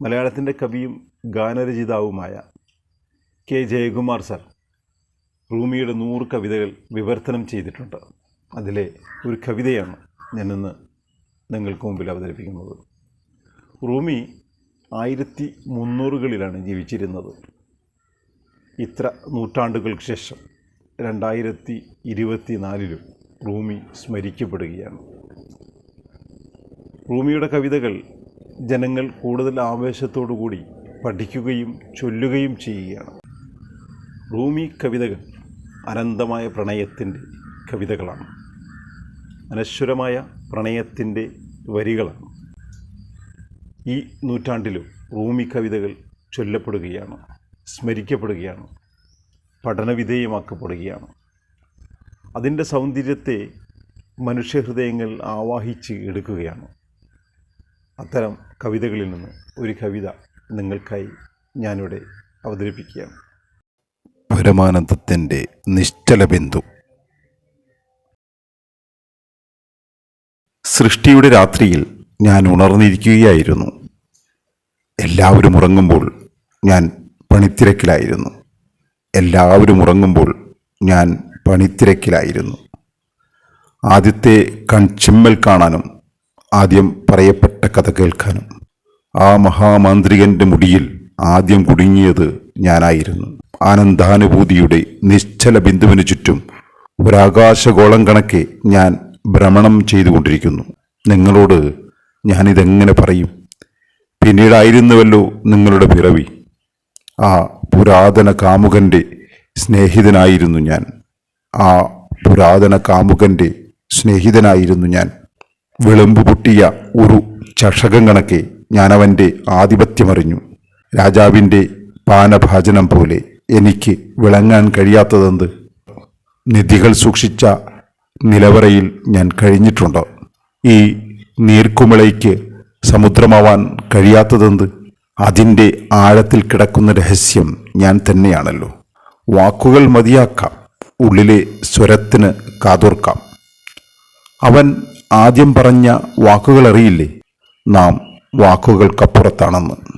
മലയാളത്തിന്റെ കവിയും ഗാനരചിതാവുമായ കെ ജയകുമാർ സർ റൂമിയുടെ നൂറ് കവിതകൾ വിവർത്തനം ചെയ്തിട്ടുണ്ട്. അതിലെ ഒരു കവിതയാണ് ഞാനിന്ന് നിങ്ങൾക്ക് മുമ്പിൽ അവതരിപ്പിക്കുന്നത്. റൂമി ആയിരത്തി മുന്നൂറുകളിലാണ് ജീവിച്ചിരുന്നത്. ഇത്ര നൂറ്റാണ്ടുകൾക്ക് ശേഷം രണ്ടായിരത്തി ഇരുപത്തി നാലിലും റൂമി സ്മരിക്കപ്പെടുകയാണ്. റൂമിയുടെ കവിതകൾ ജനങ്ങൾ കൂടുതൽ ആവേശത്തോടു കൂടി പഠിക്കുകയും ചൊല്ലുകയും ചെയ്യുകയാണ്. റൂമി കവിതകൾ അനന്തമായ പ്രണയത്തിന്റെ കവിതകളാണ്. അനശ്വരമായ പ്രണയത്തിന്റെ വരികളാണ്. ഈ നൂറ്റാണ്ടിലും റൂമി കവിതകൾ ചൊല്ലപ്പെടുകയാണ് സ്മരിക്കപ്പെടുകയാണ് പഠനവിധേയമാക്കപ്പെടുകയാണ്. അതിന്റെ സൗന്ദര്യത്തെ മനുഷ്യഹൃദയങ്ങൾ ആവാഹിച്ച് എടുക്കുകയാണ്. അത്തരം കവിതകളിൽ നിന്ന് ഒരു കവിത നിങ്ങൾക്കായി ഞാനിവിടെ അവതരിപ്പിക്കുകയാണ്. പരമാനന്ദത്തിന്റെ നിശ്ചല ബിന്ദു. സൃഷ്ടിയുടെ രാത്രിയിൽ ഞാൻ ഉണർന്നിരിക്കുകയായിരുന്നു. എല്ലാവരും ഉറങ്ങുമ്പോൾ ഞാൻ പണിത്തിരക്കിലായിരുന്നു. എല്ലാവരും ഉറങ്ങുമ്പോൾ ഞാൻ പണിത്തിരക്കിലായിരുന്നു. ആദ്യത്തെ കൺചിമ്മൽ കാണാനും ആദ്യം പറയപ്പെട്ട കഥ കേൾക്കാനും. ആ മഹാമാന്ത്രികന്റെ മുടിയിൽ ആദ്യം കുടുങ്ങിയത് ഞാനായിരുന്നു. ആനന്ദാനുഭൂതിയുടെ നിശ്ചല ബിന്ദുവിന് ചുറ്റും ഒരാകാശഗോളം കണക്കെ ഞാൻ ഭ്രമണം ചെയ്തുകൊണ്ടിരിക്കുന്നു. നിങ്ങളോട് ഞാനിതെങ്ങനെ പറയും? പിന്നീടായിരുന്നുവല്ലോ നിങ്ങളുടെ പിറവി. ആ പുരാതന കാമുകന്റെ സ്നേഹിതനായിരുന്നു ഞാൻ. ആ പുരാതന കാമുകന്റെ സ്നേഹിതനായിരുന്നു ഞാൻ. വിളമ്പ് പൊട്ടിയ ഒരു ചഷകം കണക്കെ ഞാനവന്റെ ആധിപത്യമറിഞ്ഞു. രാജാവിന്റെ പാനഭാജനം പോലെ എനിക്ക് വിളങ്ങാൻ കഴിയാത്തതെന്ത്? നിധികൾ സൂക്ഷിച്ച നിലവറയിൽ ഞാൻ കഴിഞ്ഞിട്ടുണ്ട്? ഈ നീർക്കുമിളയ്ക്ക് സമുദ്രമാവാൻ കഴിയാത്തതെന്ത്? അതിന്റെ ആഴത്തിൽ കിടക്കുന്ന രഹസ്യം ഞാൻ തന്നെയാണല്ലോ. വാക്കുകൾ മതിയാക്കാം. ഉള്ളിലെ സ്വരത്തിന് കാതോർക്കാം. അവൻ ആദ്യം പറഞ്ഞ വാക്കുകൾ അറിയില്ലേ നാം വാക്കുകൾക്കപ്പുറത്താണെന്ന്.